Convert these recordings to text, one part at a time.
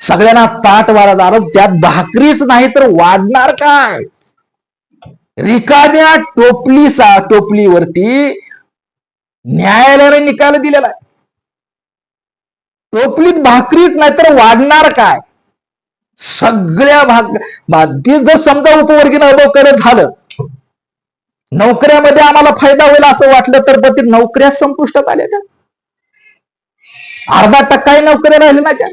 सगळ्यांना ताट वाढणार त्यात भाकरीच नाही तर वाढणार काय? रिकाम्या टोपली सा टोपलीवरती न्यायालयाने निकाल दिलेला आहे. टोपलीत भाकरीच नाही तर वाढणार काय? सगळ्या भाग बाधी जर समजा उपवर्गीय नोकऱ्या झालं नोकऱ्यामध्ये आम्हाला फायदा होईल असं वाटलं तर ते नोकऱ्या संपुष्टात आल्या त्या अर्धा टक्काही नोकऱ्या राहिल्या ना त्या?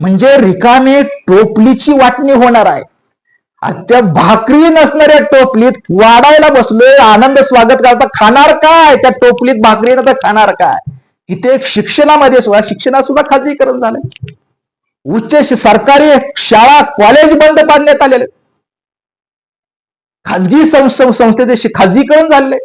म्हणजे रिकामे टोपलीची वाटणी होणार आहे. आणि त्या भाकरी नसणाऱ्या टोपलीत वाढायला बसलोय आनंद स्वागत करता खाणार काय? त्या टोपलीत भाकरी तर खाणार काय? इथे एक शिक्षणामध्ये सुद्धा शिक्षणात सुद्धा खाजगीकरण झालंय. उच्च सरकारी शाळा कॉलेज बंद पाडण्यात आलेले. खाजगी सं- संस्थेचे खाजगीकरण झाले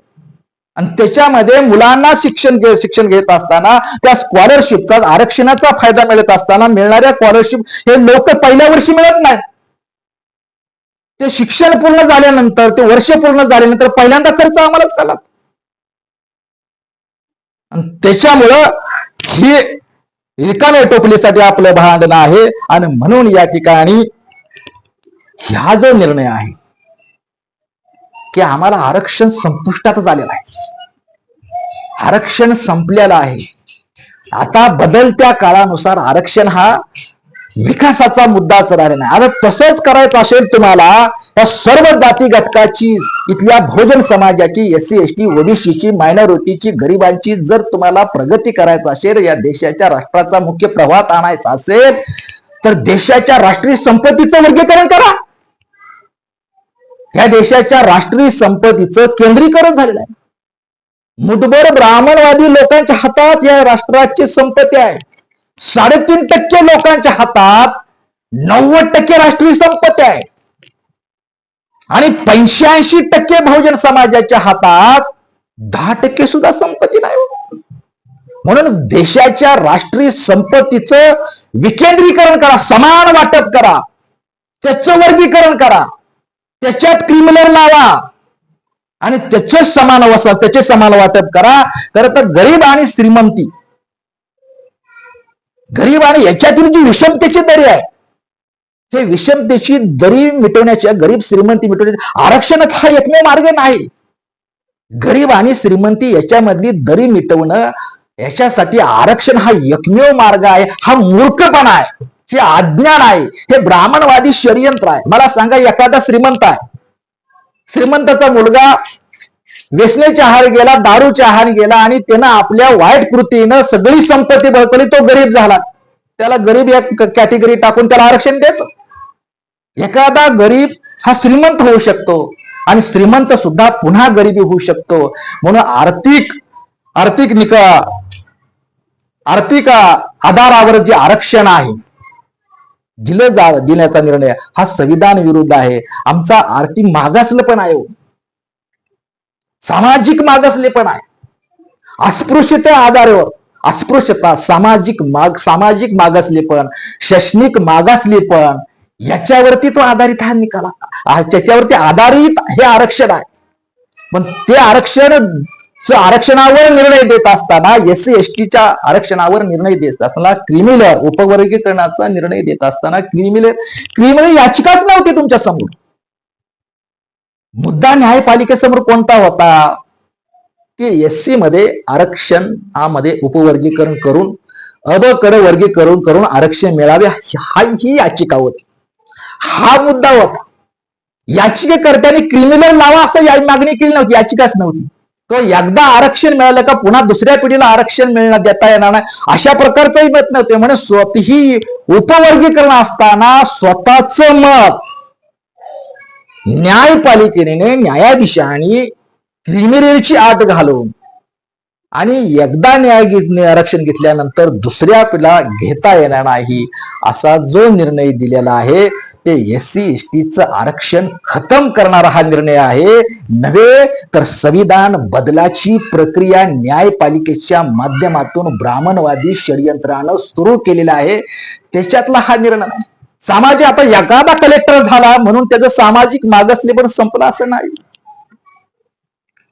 आणि त्याच्यामध्ये मुलांना शिक्षण घे- शिक्षण घेत असताना त्या स्कॉलरशिपचा आरक्षणाचा फायदा मिळत असताना मिळणाऱ्या स्कॉलरशिप हे लोक पहिल्या वर्षी मिळत नाही ते शिक्षण पूर्ण झाल्यानंतर ते वर्ष पूर्ण झाल्यानंतर पहिल्यांदा खर्च आम्हालाच करा त्याच्यामुळं ही रिकाम्या टोपलीसाठी आपलं भांडण आहे. आणि म्हणून या ठिकाणी ह्या जो निर्णय आहे की आम्हाला आरक्षण संपुष्टातच आलेलं आहे. आरक्षण संपलेलं आहे. आता बदलत्या काळानुसार आरक्षण हा विकासाचा मुद्दाच राहिला नाही. आता तसंच करायचं असेल तुम्हाला या सर्व जाती घटकाची इथल्या भोजन समाजाची एस सी एस टी ओबीसीची मायनॉरिटीची गरिबांची जर तुम्हाला प्रगती करायचं असेल या देशाच्या राष्ट्राचा मुख्य प्रवाहात आणायचा असेल तर देशाच्या राष्ट्रीय संपत्तीचं वर्गीकरण करा. ह्या देशाच्या राष्ट्रीय संपत्तीचं केंद्रीकरण झालेलं आहे. मुठभर ब्राह्मणवादी लोकांच्या हातात या राष्ट्राची संपत्ती आहे. साडेतीन टक्के लोकांच्या हातात नव्वद टक्के राष्ट्रीय संपत्ती आहे. आणि पंच्याऐंशी टक्के बहुजन समाजाच्या हातात दहा टक्के सुद्धा संपत्ती नाही हो. म्हणून देशाच्या राष्ट्रीय संपत्तीचं विकेंद्रीकरण करा समान वाटप करा त्याचं वर्गीकरण करा. त्याच्यात क्रिमिनल लावा. आणि त्याचे समान वसा त्याचे समान वाटप करा. खरं तर गरीब आणि श्रीमंती. गरीब आणि याच्यातील जी विषमतेची दरी आहे हे विषमतेची दरी मिटवण्याच्या गरीब श्रीमंती मिटवण्याच्या आरक्षणच हा एकमेव मार्ग नाही. गरीब आणि श्रीमंती याच्यामधली दरी मिटवणं याच्यासाठी आरक्षण हा एकमेव मार्ग आहे हा मूर्खपणा आहे. हे अज्ञान आहे. हे ब्राह्मणवादी षडयंत्र आहे. मला सांगा एखादा श्रीमंत आहे. श्रीमंताचा मुलगा व्यसनेच्या आहार गेला दारूच्या आहार गेला आणि त्यानं आपल्या वाईट कृतीनं सगळी संपत्ती बळकली तो गरीब झाला. त्याला गरीब या कॅटेगरी टाकून त्याला आरक्षण द्यायचं. एखादा गरीब हा श्रीमंत होऊ शकतो आणि श्रीमंत सुद्धा पुन्हा गरिबी होऊ शकतो. म्हणून आर्थिक आर्थिक निका आर्थिक आधारावर जे आरक्षण आहे दिलं जा देण्याचा निर्णय. हा संविधान विरुद्ध आहे. आमचा आर्थिक मागासलं पण आहे हो. सामाजिक मागासले पण आहे. अस्पृश्यता आधारावर अस्पृश्यता सामाजिक माग सामाजिक मागासलेपण शैक्षणिक मागासलेपण याच्यावरती तो आधारित हा निकाल त्याच्यावरती आधारित हे आरक्षण आहे. पण ते आरक्षण सो आरक्षणावर निर्णय देत असताना एस सी एस टीच्या आरक्षणावर निर्णय देत असताना क्रिमिनल उपवर्गीकरणाचा निर्णय देत असताना क्रिमिनल क्रिमिनल याचिकाच नव्हती तुमच्यासमोर. मुद्दा न्यायपालिकेसमोर कोणता होता? की एस सी मध्ये आरक्षणमध्ये उपवर्गीकरण करून अब वर्गीकरण करून आरक्षण मिळावे हा ही याचिका होती. हा मुद्दा होता. याचिकेकर्त्याने क्रिमिनल लावा असं या मागणी केली नव्हती याचिकाच नव्हती. तो एकदा आरक्षण मिळालं का पुन्हा दुसऱ्या पिढीला आरक्षण मिळणं देता येणार नाही? अशा प्रकारचंही मत नव्हते. म्हणजे स्वतःही उपवर्गीकरण असताना स्वतःच मत न्यायपालिकेने न्यायाधीशांनी क्रिमिनलची आट घालून आणि एकदा न्याय आरक्षण घेतल्यानंतर दुसऱ्या पिढीला घेता येणार नाही असा जो निर्णय दिलेला आहे ते एस सी एस टीचं आरक्षण खतम करणारा हा निर्णय आहे. नव्हे तर संविधान बदलाची प्रक्रिया न्यायपालिकेच्या माध्यमातून ब्राह्मणवादी षडयंत्रानं सुरू केलेला आहे. त्याच्यातला हा निर्णय सामाजिक आता एखादा कलेक्टर झाला म्हणून त्याचं सामाजिक मागासले पण संपलं असं नाही.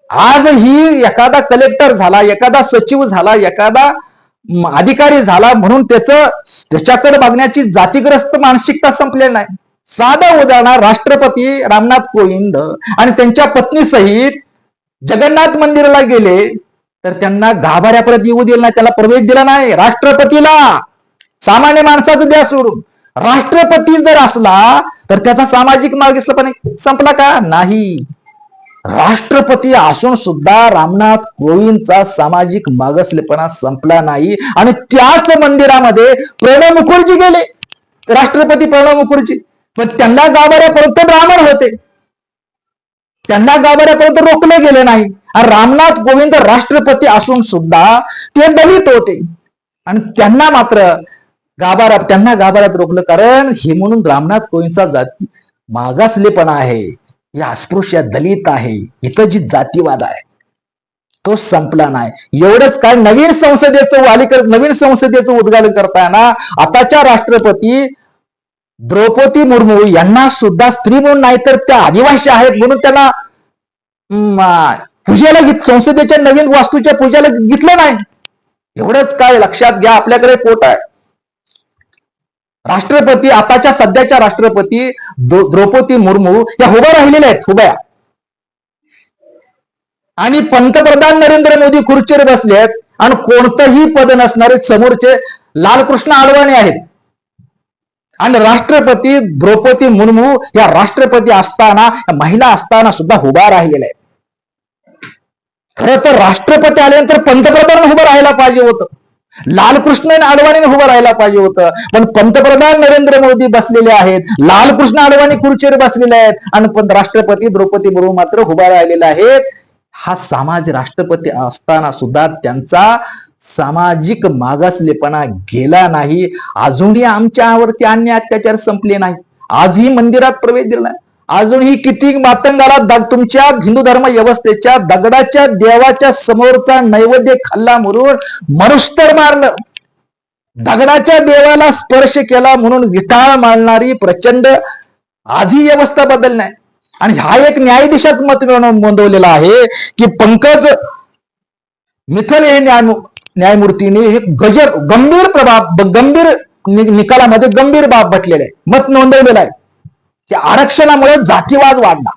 आज ही एखादा कलेक्टर झाला एखादा सचिव झाला एखादा अधिकारी झाला म्हणून त्याचं त्याच्याकडे बघण्याची जातीग्रस्त मानसिकता संपलेली नाही. साधं उदाहरण राष्ट्रपती रामनाथ कोविंद आणि त्यांच्या पत्नी सहित जगन्नाथ मंदिराला गेले तर त्यांना गाभाऱ्यापर्यंत येऊ दिलं नाही त्याला प्रवेश दिला नाही. राष्ट्रपतीला सामान्य माणसाचं द्या सोडून. राष्ट्रपती जर असला तर त्याचा सामाजिक मार्ग संपला का? नाही. राष्ट्रपती असून सुद्धा रामनाथ कोविंदचा सामाजिक मागासलेपणा संपला नाही. आणि त्याच मंदिरामध्ये प्रणव मुखर्जी गेले. राष्ट्रपती प्रणव मुखर्जी. पण त्यांना गाभाऱ्यापर्यंत ब्राह्मण होते. त्यांना गाभाऱ्यापर्यंत रोखले गेले नाही. आणि रामनाथ कोविंद राष्ट्रपती असून सुद्धा ते दलित होते. आणि त्यांना मात्र गाभाऱ्यात त्यांना गाभाऱ्यात रोखलं कारण हे म्हणून रामनाथ कोविंदचा जाती मागासलेपणा आहे. हे अस्पृश्य दलित आहे. इथं जी जातीवाद आहे तो संपला नाही. एवढंच काय नवीन संसदेचं वालीकर नवीन संसदेचं उद्घाटन करताना आताच्या राष्ट्रपती द्रौपदी मुर्मू यांना सुद्धा स्त्री म्हणून नाही तर त्या आदिवासी आहेत म्हणून त्यांना पूजेला घेत संसदेच्या नवीन वास्तूच्या पूजेला घेतलं नाही. एवढंच काय लक्षात घ्या आपल्याकडे पोट आहे. राष्ट्रपती आताच्या सध्याच्या राष्ट्रपती द्रौपदी मुर्मू या उभ्या राहिलेल्या आहेत उभ्या. आणि पंतप्रधान नरेंद्र मोदी खुर्चीवर बसले आहेत आणि कोणतंही पद नसणारे समोरचे लालकृष्ण आडवाणी आहेत. आणि राष्ट्रपती द्रौपदी मुर्मू या राष्ट्रपती असताना महिला असताना सुद्धा उभा राहिलेल्या आहेत. खरं तर राष्ट्रपती आल्यानंतर पंतप्रधान उभं राहायला पाहिजे होतं. लालकृष्ण अडवाणीने उभं राहायला पाहिजे होतं. पण पंतप्रधान नरेंद्र मोदी बसलेले आहेत. लालकृष्ण अडवाणी खुर्चीवर बसलेले आहेत. आणि पण राष्ट्रपती द्रौपदी मुर्मू मात्र उभा राहिलेला आहेत. हा समाज राष्ट्रपती असताना सुद्धा त्यांचा सामाजिक मागासलेपणा गेला नाही. अजूनही आमच्यावरती अन्य अत्याचार संपले नाही आजही मंदिरात प्रवेश दिला अजूनही किती मातंगाला दग तुमच्या हिंदू धर्म व्यवस्थेच्या दगडाच्या देवाच्या समोरचा नैवेद्य खाल्ला म्हणून मरुस्तर मारलं. दगडाच्या देवाला स्पर्श केला म्हणून विटाळ मारणारी प्रचंड आजही व्यवस्था बदल नाही आणि हा एक न्यायाधीशाच मत नोंदवलेला आहे की पंकज मिथल हे न्याय न्यायमूर्तीने हे गजर गंभीर प्रभाव गंभीर निकालामध्ये गंभीर बाब म्हटलेले आहे मत नोंदवलेलं आहे. की आरक्षणामुळे जातीवाद वाढला.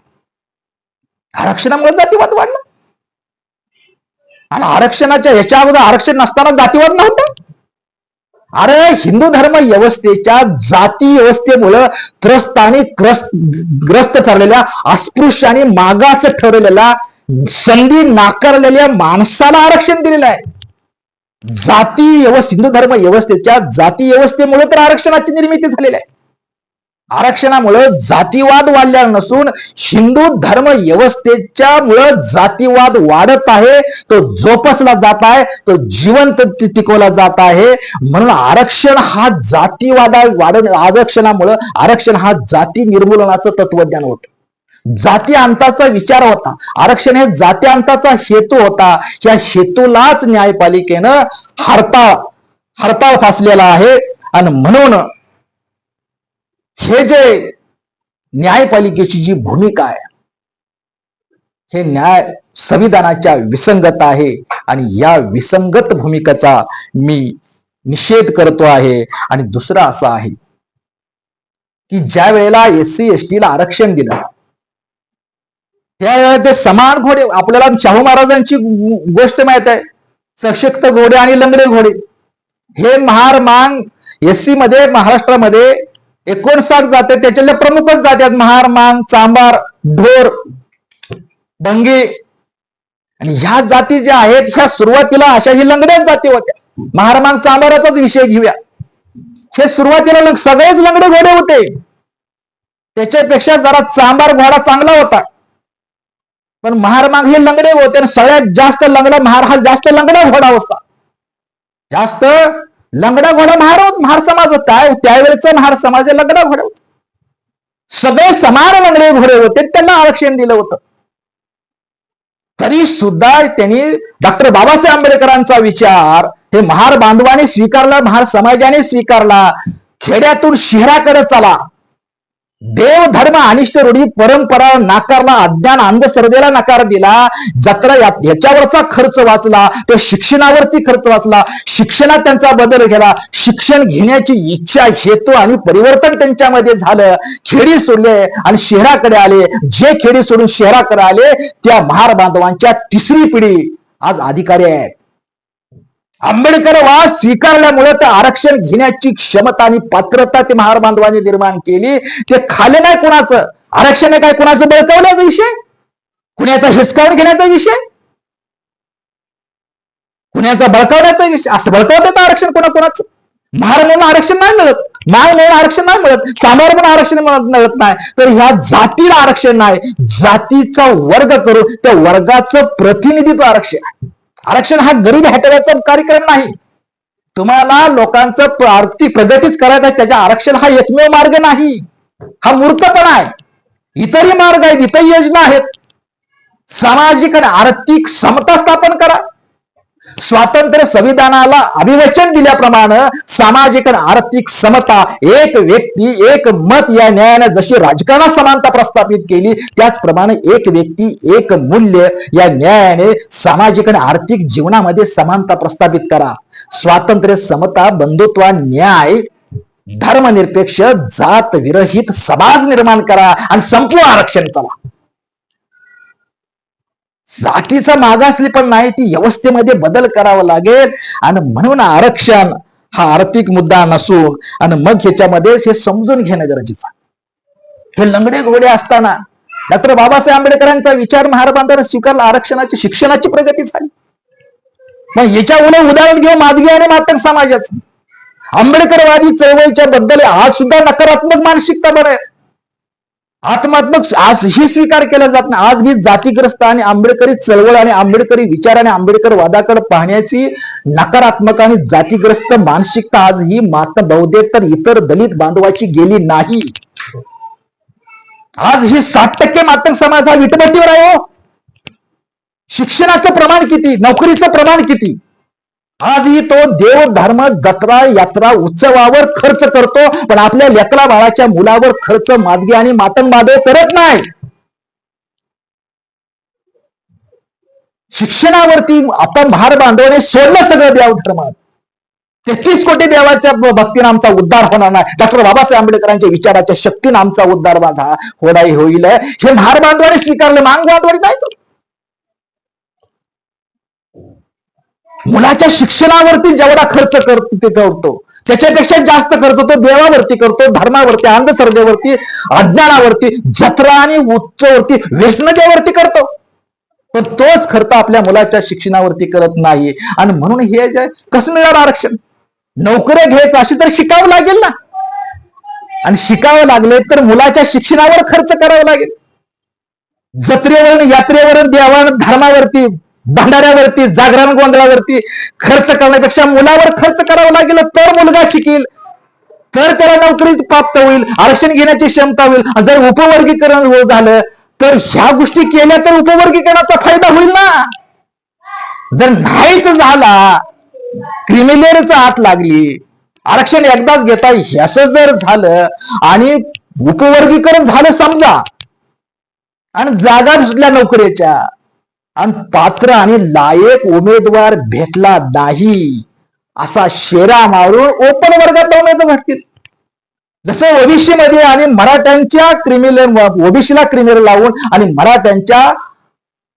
आरक्षणामुळे जातीवाद वाढला. आणि आरक्षणाच्या ह्याच्या अगोदर आरक्षण नसताना जातीवाद नव्हता. अरे हिंदू धर्म व्यवस्थेच्या जाती व्यवस्थेमुळं त्रस्त आणि ग्रस्त ग्रस्त ठरलेल्या अस्पृश्य आणि मागाच ठरलेल्या संधी नाकारलेल्या माणसाला आरक्षण दिलेलं आहे. जाती व्यवस्थ हिंदू धर्म व्यवस्थेच्या जाती व्यवस्थेमुळे तर आरक्षणाची निर्मिती झालेली आहे. आरक्षणामुळं जातीवाद वाढलेला नसून हिंदू धर्म व्यवस्थेच्या मुळं जातीवाद वाढत आहे. तो जोपासला जात आहे तो जिवंत टिकवला जात आहे. म्हणून आरक्षण हा जातीवादा वाढ आरक्षणामुळं आरक्षण हा जाती निर्मूलनाचं तत्वज्ञान होतं. जाती अंताचा विचार होता. आरक्षण हे जाती अंताचा हेतू होता. या हेतूलाच न्यायपालिकेनं हरताळ हरताळ फासलेला आहे. आणि म्हणून हे जे न्यायपालिकेची जी भूमिका आहे हे न्याय संविधानाच्या विसंगत आहे आणि या विसंगत भूमिकेचा मी निषेध करतो आहे. आणि दुसरं असं आहे की ज्या वेळेला एस सी एस टीला आरक्षण दिलं त्यावेळेला ते समान घोडे आपल्याला शाहू महाराजांची गोष्ट माहीत आहे सशक्त घोडे आणि लंगडे घोडे. हे महार मांग एस सी मध्ये महाराष्ट्रामध्ये एकोणसाठ जाते त्याच्यातल्या प्रमुखच जाती आहेत. महार मांग चांबार ढोर बंगी. आणि ह्या जाती ज्या आहेत ह्या सुरुवातीला अशा ही लंगड्याच जाती होत्या. महार मांग चांबाराचाच विषय घेऊया. हे सुरुवातीला लंग- सगळेच लंगडे घोडे होते. त्याच्यापेक्षा जरा चांबार घोडा चांगला होता. पण महारमाग हे लंगडे होते आणि सगळ्यात जास्त लंगडा महार हा जास्त लंगडा घोडा होता जास्त लंगडा घोडा महार होत- महार समाज होता. त्यावेळेचा महार समाज लंगडा घोडा होता. सगळे समान लंगडे घोडे होते. त्यांना आरक्षण दिलं होतं. तरी सुद्धा त्यांनी डॉक्टर बाबासाहेब आंबेडकरांचा विचार हे महार बांधवाने स्वीकारला महार समाजाने स्वीकारला. खेड्यातून शहराकडे चला. देव धर्म अनिष्ट रूढी परंपरा नाकारला अज्ञान अंधश्रद्धेला नकार दिला. जत्रा याच्यावरचा खर्च वाचला. तो शिक्षणावरती खर्च वाचला. शिक्षणात त्यांचा बदल केला शिक्षण घेण्याची इच्छा हेतू आणि परिवर्तन त्यांच्यामध्ये झालं. खेडी सोडले आणि शहराकडे आले. जे खेडी सोडून शहराकडे आले त्या महार बांधवांच्या तिसरी पिढी आज अधिकारी आहेत. आंबेडकरवाद स्वीकारल्यामुळे ते आरक्षण घेण्याची क्षमता आणि पात्रता ते महार बांधवांनी निर्माण केली. ते खाले नाही कुणाचं. आरक्षण आहे काय कुणाचं? बळकावल्याचा विषय? कुणाचा हिसकावून घेण्याचा विषय? कुणाचा बळकावण्याचा विषय? असं बळकावत आरक्षण कोणा कोणाचं महार म्हणून आरक्षण नाही मिळत. माय म्हणून आरक्षण नाही मिळत. चांभार म्हणून आरक्षण मिळत नाही. तर ह्या जातीला आरक्षण नाही. जातीचा वर्ग करून त्या वर्गाचं प्रतिनिधित्व आरक्षण आहे. आरक्षण हा गरीब हटवायचा कार्यक्रम नाही. तुम्हाला लोकांचं आर्थिक प्रगतीच करायचं आहे त्याच्या आरक्षण हा एकमेव मार्ग नाही. हा मूर्खपणा आहे. इतरही मार्ग आहेत इतरही योजना आहेत. सामाजिक आणि आर्थिक समता स्थापन करा. स्वातंत्र्य संविधानाला अभिवचन दिल्याप्रमाणे सामाजिक आणि आर्थिक समता एक व्यक्ती एक मत या न्यायाने जशी राजकारणात समानता प्रस्थापित केली त्याचप्रमाणे एक व्यक्ती एक मूल्य या न्यायाने सामाजिक आणि आर्थिक जीवनामध्ये समानता प्रस्थापित करा. स्वातंत्र्य समता बंधुत्व न्याय धर्मनिरपेक्ष जात विरहित समाज निर्माण करा आणि संपूर्ण आरक्षण चला. जातीचा मागासली पण नाही ती व्यवस्थेमध्ये बदल करावा लागेल. आणि म्हणून आरक्षण हा आर्थिक मुद्दा नसून आणि मग ह्याच्यामध्ये हे समजून घेणं गरजेचं आहे. हे लंगडे घोडे असताना डॉक्टर बाबासाहेब आंबेडकरांचा विचार महार स्वीकारला आरक्षणाची शिक्षणाची प्रगती झाली. मग याच्या उलट उदाहरण घेऊ मादगी आणि मातक समाजाचं. आंबेडकरवादी चळवळीच्या बद्दल आज सुद्धा नकारात्मक मानसिकता बरं आहे. आत्मात्मक आज ही स्वीकार केला जात नाही. आज मी जातीग्रस्त आणि आंबेडकरी चळवळ आणि आंबेडकरी विचार आणि आंबेडकर वादाकडे पाहण्याची नकारात्मक आणि जातीग्रस्त मानसिकता आज ही माता बहुतेक इतर दलित बांधवाची गेली नाही. आज ही साठ टक्के मातंग समाज हा विटभट्टीवर आहे हो. शिक्षणाचं प्रमाण किती? नोकरीचं प्रमाण किती? आजही तो देव धर्म जत्रा यात्रा उत्सवावर खर्च करतो पण आपल्या लेकला बाळाच्या मुलावर खर्च मादगी आणि मातंग बांधव करत नाही. शिक्षणावरती आता भार बांधवाने सोडलं सगळं देव धर्मात तेहतीस कोटी देवाच्या भक्तीनं आमचा उद्धार होणार नाही. डॉक्टर बाबासाहेब आंबेडकरांच्या विचाराच्या शक्तीनं आमचा उद्धार माझा होणार होईल. हे भार बांधवाने स्वीकारले. मांग बांधवाने नाही मुलाच्या शिक्षणावरती जेवढा खर्च करतो ते करतो. त्याच्यापेक्षा जास्त खर्च तो देवावरती करतो धर्मावरती अंधश्रद्धेवरती अज्ञानावरती जत्रा आणि उच्चवरती व्यसनतेवरती करतो. पण तोच खर्च आपल्या मुलाच्या शिक्षणावरती करत नाही आणि म्हणून हे जे कसं मिळणार आरक्षण नोकऱ्या घ्यायचं अशी तर शिकावं लागेल ना. आणि शिकावं लागले तर मुलाच्या शिक्षणावर खर्च करावा लागेल. जत्रेवरून यात्रेवर देवान धर्मावरती भंडाऱ्यावरती जागरण गोंधळावरती खर्च करण्यापेक्षा मुलावर खर्च करावा लागेल तर मुलगा शिकेल. तर त्याला नोकरी प्राप्त होईल आरक्षण घेण्याची क्षमता होईल. जर उपवर्गीकरण हो झालं तर ह्या गोष्टी केल्या तर उपवर्गीकरणाचा फायदा होईल ना? जर नाहीच झाला क्रिमिलेअरचा हात लागली आरक्षण एकदाच घेता ह्याच जर झालं आणि उपवर्गीकरण झालं समजा आणि जागा सुटल्या नोकरीच्या आणि पात्र आणि लायक उमेदवार भेटला नाही असा शेरा मारून ओपन वर्गात उमेदवार भेटतील जसं ओबीसीमध्ये आणि मराठ्यांच्या क्रिमिनल ओबीसीला क्रिमिनल लावून आणि मराठ्यांच्या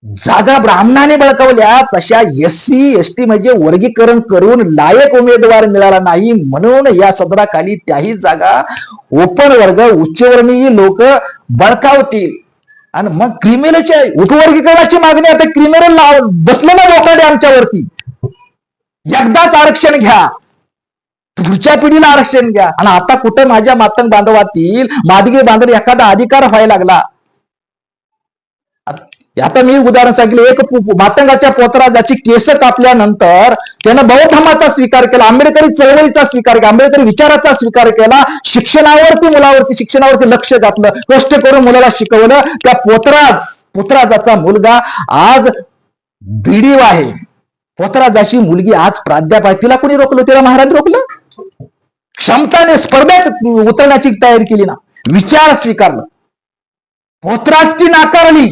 जागा ब्राह्मणाने बळकावल्या तशा एस सी एस टी म्हणजे वर्गीकरण करून लायक उमेदवार मिळाला नाही म्हणून या सदराखाली त्याही जागा ओपन वर्ग उच्चवर्णीय लोक बळकावतील. आणि मग क्रिमिनलच्या उपवर्गीकरणाची मागणी आता क्रिमिनल लाव बसलं ना लोकांनी आमच्यावरती. एकदाच आरक्षण घ्या. पुढच्या पिढीला आरक्षण घ्या. आणि आता कुठं माझ्या मातंग बांधवातील मादगी बांधव एखादा अधिकार व्हायला लागला. आता मी उदाहरण सांगितलं एक मातंगाच्या पोतराजाची केस कापल्यानंतर त्यानं बौद्ध स्वीकार केला आंबेडकरी चळवळीचा स्वीकार केला आंबेडकरी विचाराचा स्वीकार केला शिक्षणावरती मुलावरती शिक्षणावरती लक्ष घातलं कष्ट करून मुलाला शिकवलं. त्या पोतराज पोतराजाचा मुलगा आज बिडीव आहे. पोतराजाची मुलगी आज प्राध्याप आहे तिला कोणी रोखलं तिला महाराज रोखलं? क्षमताने स्पर्धेत उतरण्याची तयारी केली ना विचार स्वीकारलं. पोतराजची नाकारली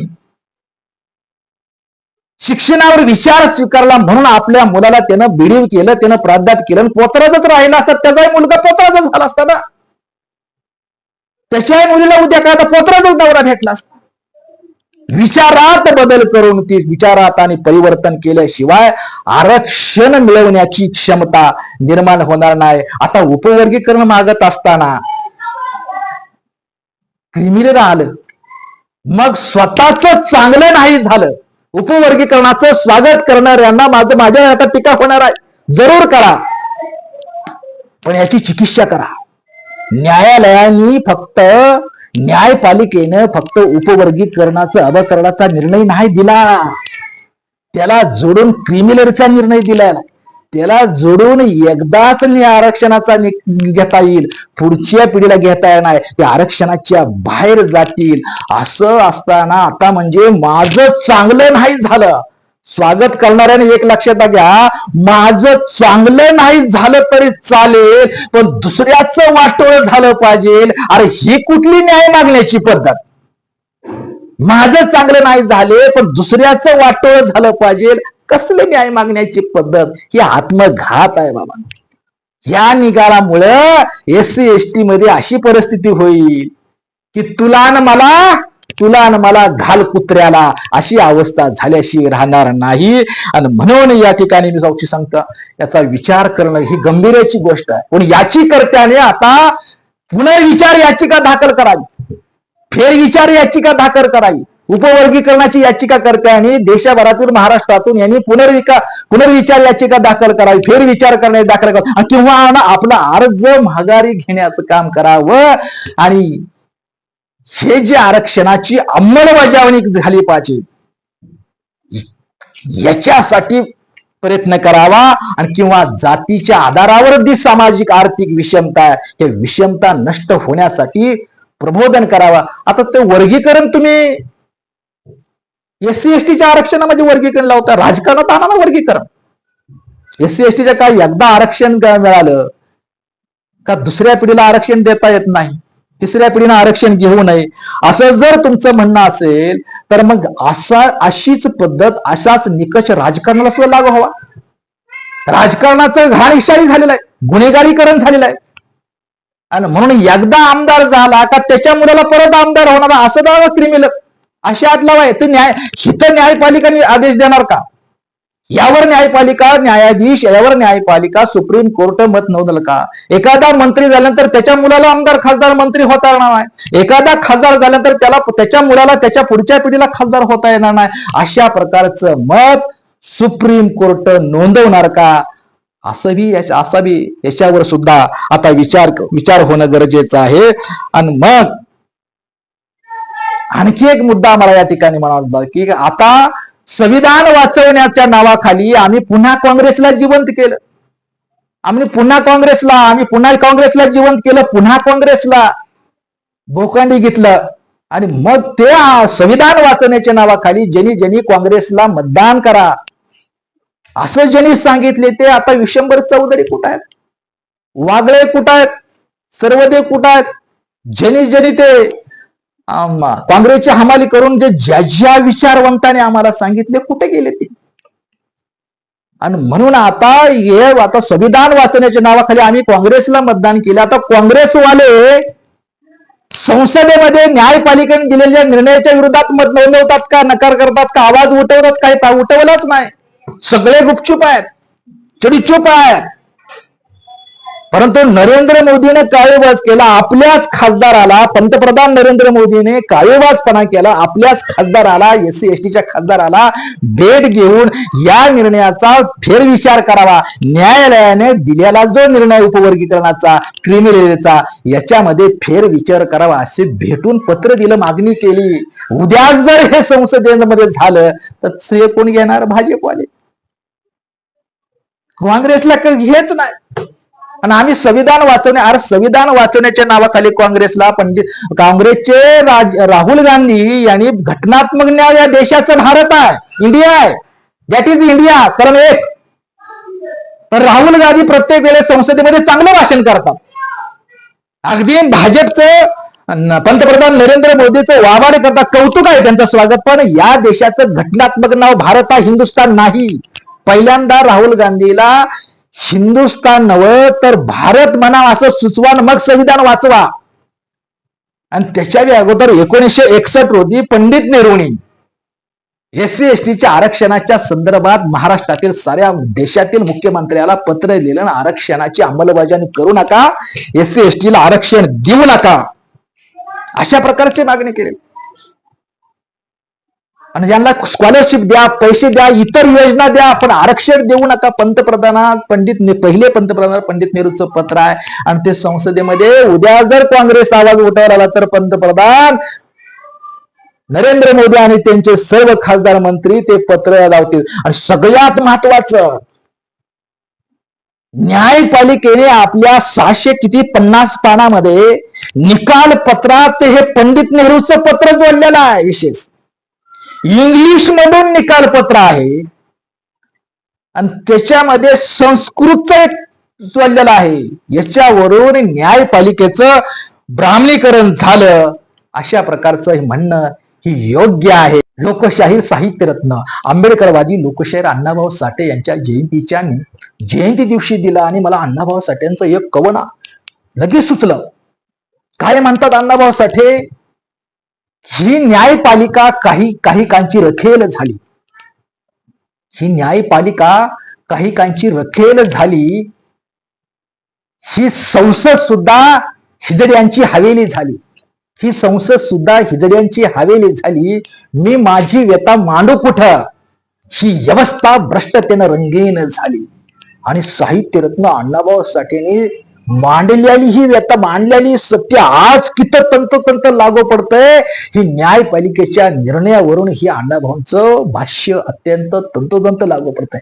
शिक्षणावर विचार स्वीकारला म्हणून आपल्या मुलाला त्यानं बिडीव केलं त्यानं प्राध्यात केलं आणि राहिला असता त्याचाही मुलगा पोत्राचा झाला असता ना? त्याच्याही मुलीला उद्या काय आता पोत्राचाच नवरा भेटला असता. विचारात बदल करून ती विचारात आणि परिवर्तन केल्याशिवाय आरक्षण मिळवण्याची क्षमता निर्माण होणार नाही. आता उपवर्गीकरण मागत असताना क्रिमिनल आलं. मग स्वतःच चांगलं नाही झालं. उपवर्गीकरणाचं स्वागत करणाऱ्यांना माझं माझ्या आता टीका होणार आहे. जरूर करा. पण याची चिकित्सा करा. न्यायालयाने फक्त न्यायपालिकेनं फक्त उपवर्गीकरणाचा अवकरणाचा निर्णय नाही दिला. त्याला जोडून क्रिमिनलचा निर्णय दिला. त्याला जोडून एकदाच आरक्षणाचा घेता येईल. पुढच्या पिढीला घेता येणार. ते आरक्षणाच्या बाहेर जातील. असं असताना आता म्हणजे माझं चांगलं नाही झालं. स्वागत करणाऱ्याने एक लक्षात घ्या. माझं चांगलं नाही झालं तरी चालेल पण दुसऱ्याचं वाटोळ झालं पाहिजे. अरे ही कुठली न्याय मागण्याची पद्धत? माझं चांगलं नाही झाले पण दुसऱ्याचं वाटोळ झालं पाहिजे. कसलं न्याय मागण्याची पद्धत? ही आत्मघात आहे बाबा. या निकालामुळं एस सी एस टी मध्ये अशी परिस्थिती होईल की तुला न मला तुला न मला घाल कुत्र्याला अशी अवस्था झाल्याशी राहणार नाही. आणि म्हणून या ठिकाणी मी साक्षी सांगतो याचा विचार करणं ही गंभीराची गोष्ट आहे. पण याची कर्त्याने आता पुनर्विचार याचिका दाखल करावी. फेरविचार याचिका दाखल करावी. उपवर्गीकरणाची याचिका कर्त्यांनी देशभरातून महाराष्ट्रातून यांनी पुनर्विका पुनर्विचार याचिका दाखल करावी फेरविचार करण्याची दाखल करावी. किंवा ना आपला अर्ज माघारी घेण्याचं काम करावं. आणि हे जे आरक्षणाची अंमलबजावणी झाली पाहिजे याच्यासाठी प्रयत्न करावा. आणि किंवा जातीच्या आधारावर जी सामाजिक आर्थिक विषमता आहे हे विषमता नष्ट होण्यासाठी प्रबोधन करावा. आता ते वर्गीकरण तुम्ही एस सी आरक्षणामध्ये वर्गीकरण लावता राजकारणात आणा ना वर्गीकरण. एस सी एस काय एकदा आरक्षण मिळालं? का दुसऱ्या पिढीला आरक्षण देता येत नाही? तिसऱ्या पिढीनं आरक्षण घेऊ नये? असं जर तुमचं म्हणणं असेल तर मग असा अशीच पद्धत असाच निकष राजकारणाला सुद्धा लागू हवा. राजकारणाचं घाणशाही झालेलं आहे. गुन्हेगारीकरण झालेलं आहे. आणि म्हणून एकदा आमदार झाला का त्याच्या मुलाला परत आमदार होणार असं दावा क्रिमिनल अशा आतला आहे तर न्याय हित न्यायपालिकाने आदेश देणार का? यावर न्यायपालिका न्यायाधीश यावर न्यायपालिका सुप्रीम कोर्ट मत नोंदल का? एखादा मंत्री झाल्यानंतर त्याच्या मुलाला आमदार खासदार मंत्री होता येणार नाही. एखादा खासदार झाल्यानंतर त्याला त्याच्या मुलाला त्याच्या पुढच्या पिढीला खासदार होता येणार नाही. अशा प्रकारचं मत सुप्रीम कोर्ट नोंदवणार का? असं बी याच्या- असा बी याच्यावर सुद्धा आता विचार विचार होणं गरजेचं आहे. आणि मग आणखी एक मुद्दा मला या ठिकाणी म्हणाला की आता संविधान वाचवण्याच्या नावाखाली आम्ही पुन्हा काँग्रेसला जिवंत केलं. आम्ही पुन्हा काँग्रेसला आम्ही पुन्हा काँग्रेसला जिवंत केलं पुन्हा काँग्रेसला भोकांडी घेतलं. आणि मग ते संविधान वाचवण्याच्या नावाखाली ज्यांनी ज्यांनी काँग्रेसला मतदान करा असं ज्यांनी सांगितले ते आता विशंभर चौधरी कुठं आहेत? वागळे कुठं आहेत? सर्वदेव कुठं आहेत? ज्यांनी ज्यांनी ते काँग्रेसची हमाली करून जे ज्या ज्या विचारवंताने आम्हाला सांगितले कुठे गेले ते? आणि म्हणून आता हे आता संविधान वाचण्याच्या नावाखाली आम्ही काँग्रेसला मतदान केलं. आता काँग्रेसवाले संसदेमध्ये न्यायपालिकेने दिलेल्या निर्णयाच्या विरोधात मत नोंदवतात का नकार करतात का आवाज उठवतात काय उठवलाच नाही. सगळे गुपचूप आहेत. चुप आहे परंतु नरेंद्र मोदीने काळेबाज केला आपल्याच खासदाराला पंतप्रधान नरेंद्र मोदीने काळेबाजपणा केला आपल्याच खासदाराला एस सी एसटीच्या खासदाराला भेट घेऊन या निर्णयाचा फेरविचार करावा. न्यायालयाने दिलेला जो निर्णय उपवर्गीकरणाचा क्रिमिनलचा याच्यामध्ये फेरविचार करावा असे भेटून पत्र दिलं मागणी केली. उद्या जर हे संसदेमध्ये झालं तर श्रेय कोण घेणार? भाजपवाले. काँग्रेसला हेच नाही. आणि आम्ही संविधान वाचवणे अरे संविधान वाचवण्याच्या नावाखाली काँग्रेसला पंडित काँग्रेसचे राज- राहुल गांधी यांनी घटनात्मक न्याय या देशाचं भारत आहे इंडिया आहे. दॅट इज इंडिया कारण एक. तर राहुल गांधी प्रत्येक वेळेस संसदेमध्ये चांगलं भाषण करतात. अगदी भाजपचं पंतप्रधान नरेंद्र मोदीचं वावाड करता कौतुक आहे त्यांचं स्वागत पण या देशाचं घटनात्मक नाव भारत हा हिंदुस्थान नाही. पहिल्यांदा राहुल गांधीला हिंदुस्थान नवं तर भारत म्हणा असं सुचवा मग संविधान वाचवा. आणि त्याच्या अगोदर एकोणीसशे एकसष्ट रोजी पंडित नेहरूंनी एस सी एस टीच्या आरक्षणाच्या संदर्भात महाराष्ट्रातील साऱ्या देशातील मुख्यमंत्र्याला पत्र लिहिलं आणि आरक्षणाची अंमलबजावणी करू नका एस सी एस टीला आरक्षण देऊ नका. अशा प्रकारची मागणी केली. आणि यांना स्कॉलरशिप द्या पैसे द्या इतर योजना द्या आपण आरक्षण देऊ नका. पंतप्रधाना पंडित पहिले पंतप्रधान पंडित नेहरूचं पत्र आहे. आणि ते संसदेमध्ये उद्या जर काँग्रेस आवाज उठायला आला तर पंतप्रधान नरेंद्र मोदी आणि त्यांचे सर्व खासदार मंत्री ते पत्र लावतील. आणि सगळ्यात महत्वाचं न्यायपालिकेने आपल्या सहाशे किती पन्नास पानामध्ये निकाल पत्रात ते हे पंडित नेहरूचं पत्र जोडलेलं आहे विशेष. इंग्लिश मधून निकालपत्र आहे. आणि त्याच्यामध्ये संस्कृतचं एक सुचवलेलं आहे. याच्यावरून न्यायपालिकेचं ब्राह्मणीकरण झालं. अशा प्रकारचं हे म्हणणं ही योग्य आहे. लोकशाही साहित्यरत्न आंबेडकरवादी लोकशाहीर अण्णाभाऊ साठे यांच्या जयंतीच्या जयंती दिवशी दिला आणि मला अण्णाभाऊ साठेंचं एक कवना लगेच सुचलं. काय म्हणतात अण्णाभाऊ साठे? ही न्यायपालिका काही काही कांची रखेल झाली. ही न्यायपालिका काही कांची रखेल झाली. ही संसद सुद्धा हिजड्यांची हवेली झाली. ही संसद सुद्धा हिजड्यांची हवेली झाली. मी माझी व्यथा मांडू कुठं? ही व्यवस्था भ्रष्टतेनं रंगीन झाली. आणि साहित्यरत्न अण्णाभाऊ साठेने मांडलेली ही व्यथा मांडलेली सत्य आज किती तंतोतंत लागू पडतंय ही न्यायपालिकेच्या निर्णयावरून ही अण्णाभाऊंचं भाष्य अत्यंत तंतोतंत लागू पडतंय.